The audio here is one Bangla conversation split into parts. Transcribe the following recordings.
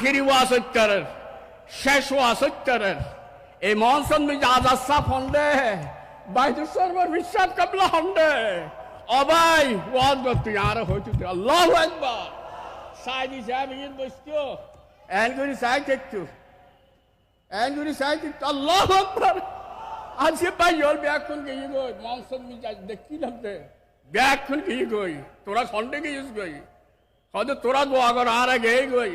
আখিরি ওয়াসত্তরের শেষ ওয়াসত্তরের এই মনসন মিজ আজাদ সাহ হন্ডে বাইদুর সর্বর বিশ্বাস কাবলা হন্ডে। অবাই ওয়াজ করতে আর হইতে আল্লাহ একবার সাইদি সাহেব ইন বসতো এন করি সাইড একটু এন করি সাইড একটু আল্লাহ একবার আজকে পাই ওর ব্যাকুন গিয়ে গই, মনসন মিজ আজ দেখি লাগতে ব্যাকুন গিয়ে গই, তোরা খন্ডে গিয়েছ গই। হয়তো তোরা দোয়া কর আর আগে গই।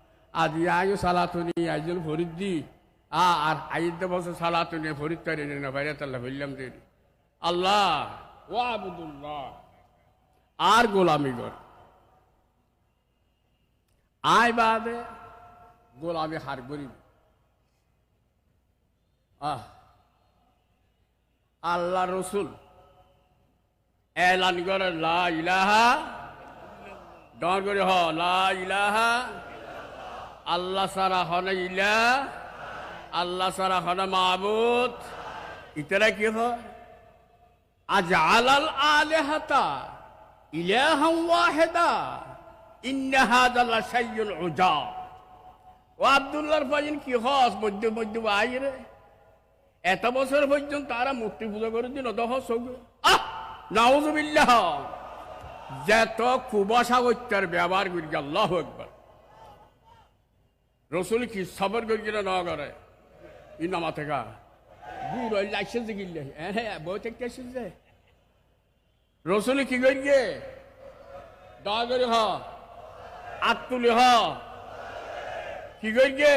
আজ আয়ু সালা তুনি আইজন ফরিদ দি আ, আর আইতে বছর সালা তুনি ফরিদ তৈরি না বাইরে তাল্লা বললাম দেরি আল্লাহ, ও আবুদুল্লাহ, আর গোলামি কর। আয় বাদে গোলামি হার করিব আহ, আল্লাহ রসুল এলান করে লা ইলাহা, ডর করে হ, লা ইলাহা আল্লাহ সারা হন ইলা, আল্লাহ সারা হন মাহবুদ ইতারা কি আজ আলাল আলেহাতা ইলাহাম ওয়াহেদা, ইন্না হাদাল্লা সাইয়ুল উজা। ও কি মধ্য এত বছর পর্যন্ত তারা মূর্তি পূজা করে দিন যত কুবাসা হত্যার ব্যবহার করি, আল্লাহ একবার রসুল কি সবর করি কিনা না করে? ই নামা থেকে। দূর হইলে আসছে গিল্লে হ্যাঁ বই থেকে আসছে রসুল কি দয়া করে হ। আত্মুলি হ। কি করিয়ে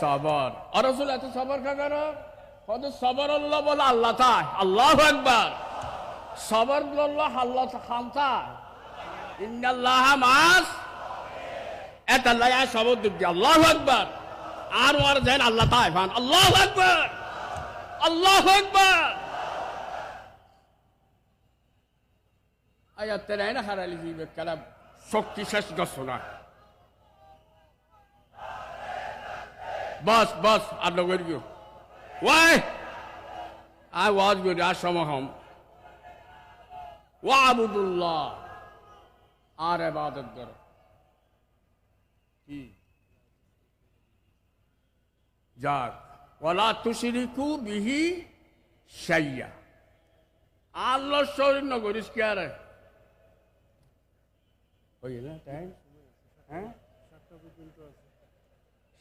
সবর। আর রসুল এত সবর কা করো কত সবর আল্লাহ বলে আল্লাহ তাই। আল্লাহ একবার সবর আল্লাহ আল্লাহ খান তাই। ইন্নাল্লাহ মাস এত আল্লাহ সবর দিক আল্লাহ একবার আর ওর যেন আল্লাহ তাই ফান আল্লাহ একবার আল্লাহ একবার আয়াতের আইনা হারালি দিবে কারা শক্তি শেষ গছ না। বস বস, আর লগর গিয়ে। ওয়াই। আই ওয়াজ গুড আর সমহম ওয়াবুদুল্লাহ আর ইবাদত কর। কি? যাক ওয়ালা তুশরিকু বিহি শাইয়া। আল্লাহ শরীর নগরিস কে আর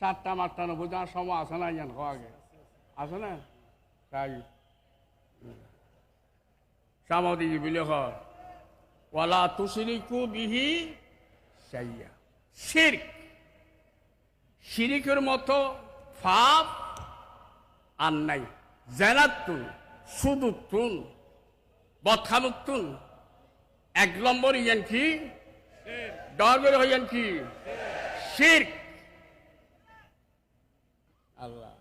সাতটা মাঠটা নব্বই যাওয়ার সময় আছে না, ইয়ান আগে। আছে না? তাই। সামাদি বিলে ওয়ালা তুশরিকু বিহি সাইয়া শিরিকের মতো ফাপ আর নাই। জেনাতুন সুদুতুন বথানুতুন এক নম্বর ইয়ান কি? ডর হইয়ান কি? শিরক। আল্লাহ।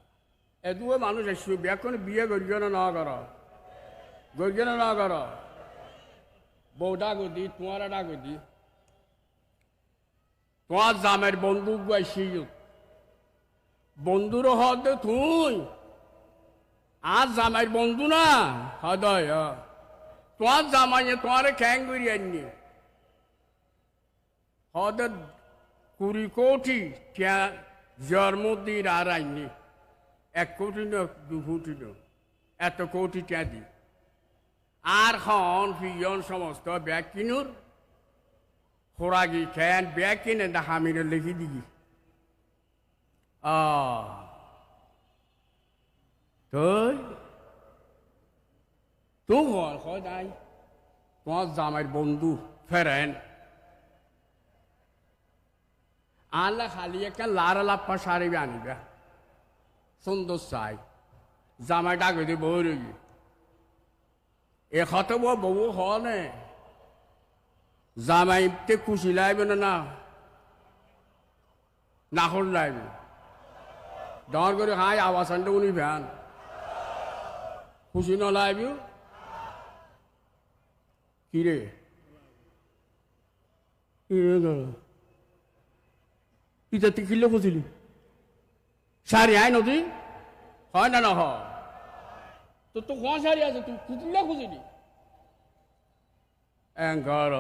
এদুয়ে মানুষ এসু এখন বিয়ে গরিজন না কর। গরিজন না কর। বউটা গদি তোমার একটা গদি তোমার জামের বন্ধু গাইছি বন্ধুর হদ তুই। আর জামাইর বন্ধু না? হদয় তোমার জামাইয়ে তোমার খ্যাং করি আননি হদ কুড়ি কোটি জন্মদিন আর আইনি এক কোটি ন, দু কোটি ন, এত কোটি দি। আর হন ফিজন সমস্ত ব্যাগ কিনুর খোরাগি খেন ব্যাগ কিনে দা হামিনে লিখি দিগি। তুই তু হল হয় তোমার জামাইর বন্ধু ফেরেন আল্লাহ খালি একটা লারা লাপ্পা সারিবে আনিবা সুন্দর চাই জামাই ডাকে দিয়ে বউ রবি এ বউ বউ হনে জামাইতে খুশি লাগবে না না নাহর লাগবে ডর করে হাই আওয়াজ আনতে উনি ভ্যান খুশি নলাইবি কি রে কি রে গো? ইটা তুই কিলো খুঁজিলি সারি আয় নদী হয় না না হয় তো তো কোন সারি আছে তুই খুঁজলে খুঁজিলি অ্যাঙ্কার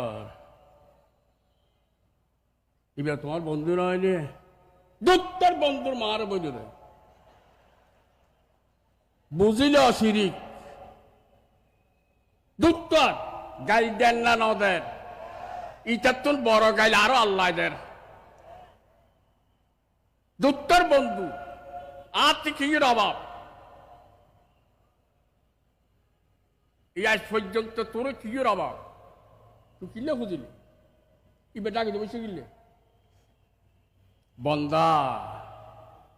এবার তোমার বন্ধু নয় দুত্তর বন্ধুর মার বুঝলে বুঝিলে অশিরিক দুত্তর গাইল দেন না নদের ইটার তুন বড় গাইল আরও আল্লাহদের দুত্তর বন্ধু কি অভাব। এই আজ পর্যন্ত তোর কি অভাব? তুই কিলে খুঁজিলি? ই বেটাকে বসে গিলে? বন্দা,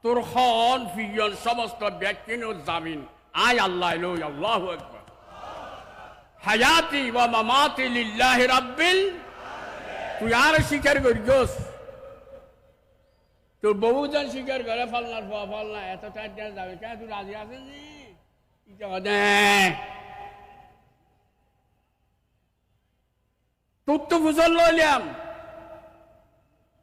তোর হন ফিয়ন সমস্ত ব্যক্তি জামিন। আয় আল্লাহ লো আল্লাহ একবার হায়াতি ওয়া মামাতি লিল্লাহি রাব্বিল তুই আর স্বীকার করিস। তোর বহুজন স্বীকার করে ফলনার ফল ফলনা, এত চার যাবে? কে তুই রাজি আছিস নি? ইটা কথা তোর তো বুঝল লইলাম লা ইলাহা ইল্লাল্লাহ তো হলে কালু বালা হ্যাঁ, হ্যাঁ।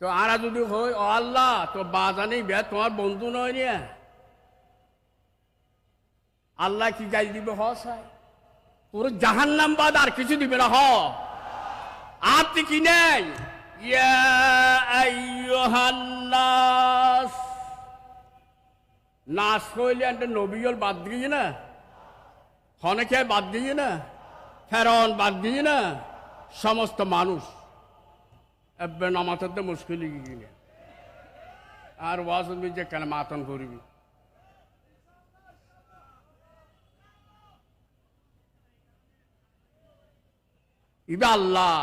তো আর যদি হয়, ও আল্লাহ, তো বাজানেই বে, তোমার বন্ধু নয় নিয়া আল্লাহ কি গাই দিবে? হ, সাই। তোর জাহান নাম বাদ আর কিছু দিবে না, হ। আর তুই কি নেই? নাস নাস কইলে একটা নবীল বাদ দিয়ে না। হনেকে বাদ দিয়ে না। ফেরন বাদ দিয়ে না। সমস্ত মানুষ। এবার নামাতের তো মুশকিল গিয়ে আর ওয়াজ যে কেন মাতন করবি। ইবে আল্লাহ,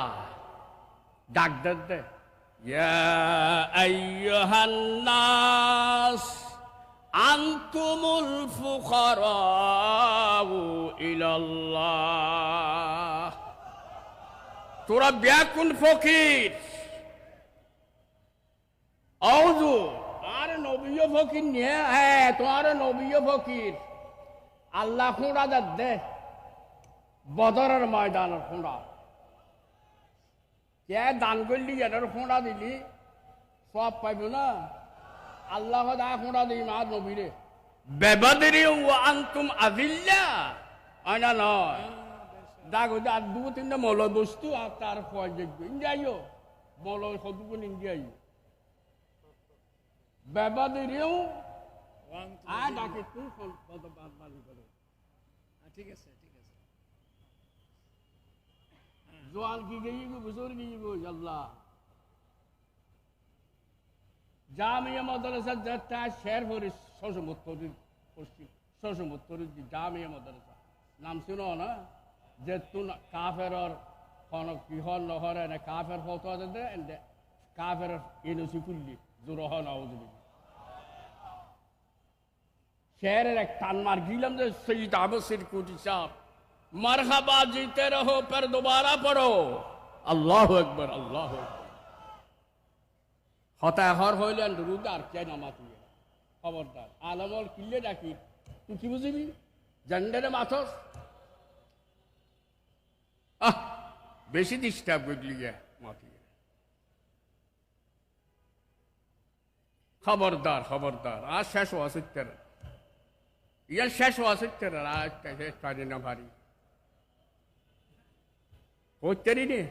ডাক দেন দে। ইয়া আইয়ুহান নাস আনতুমুল ফুকারাউ ইলাল্লাহ। তোরা ব্যাকুল ফকির। আউযু আর নবীয় ফকির নিয়ে হ্যাঁ তোমার নবীয় ফকির। আল্লাহ খুঁড়া দে বদরের ময়দানের খুঁড়া। কে দান করলি এটার খোঁড়া দিলি? সব পাইব না? আল্লাহ দা খোঁড়া দিই মা নবীরে। বেবাদের আন্তুম আদিল্লা হয় না নয়। দাগ আর দু তিনটা মল বস্তু আর তার খোয়া যোগ্য ইন্ডিয়াইও মল সদুগুণ ইন্ডিয়াই বেবাদের আর ডাকে তুই বালি করে। ঠিক আছে ঠিক আছে। জোয়ান কি গই গো বুজুর কি গো আল্লাহ জামিয়া মাদ্রাসা যেটা শের হরি সসমুত্তরের পশ্চিম সসমুত্তরের জামিয়া মাদ্রাসা। নাম শুনো না? যে তুন কাফেরর কোন কিহর নহরে না কাফের ফটো আছে দে কাফের ইনুসি কুল্লি জোরহ নাউজুবি চেহারের এক টানমার গিলাম যে সৈয়দ আবসির কুটি সাহ মারহাবা জিতে রহো পর দোবারা পড়ো আল্লাহ একবার আল্লাহ হতাহর হইলেন রুদ আর কে নামাত খবরদার আলমল কিল্লে ডাকি তুই কি বুঝিবি জেন্ডারে মাথস আহ বেশি ডিস্টার্ব করলি মাতি খবরদার খবরদার আর শেষ আছে ইয়ার শেষ হওয়া সত্যের আর শেষ কাজে না ভারী হচ্ছে রে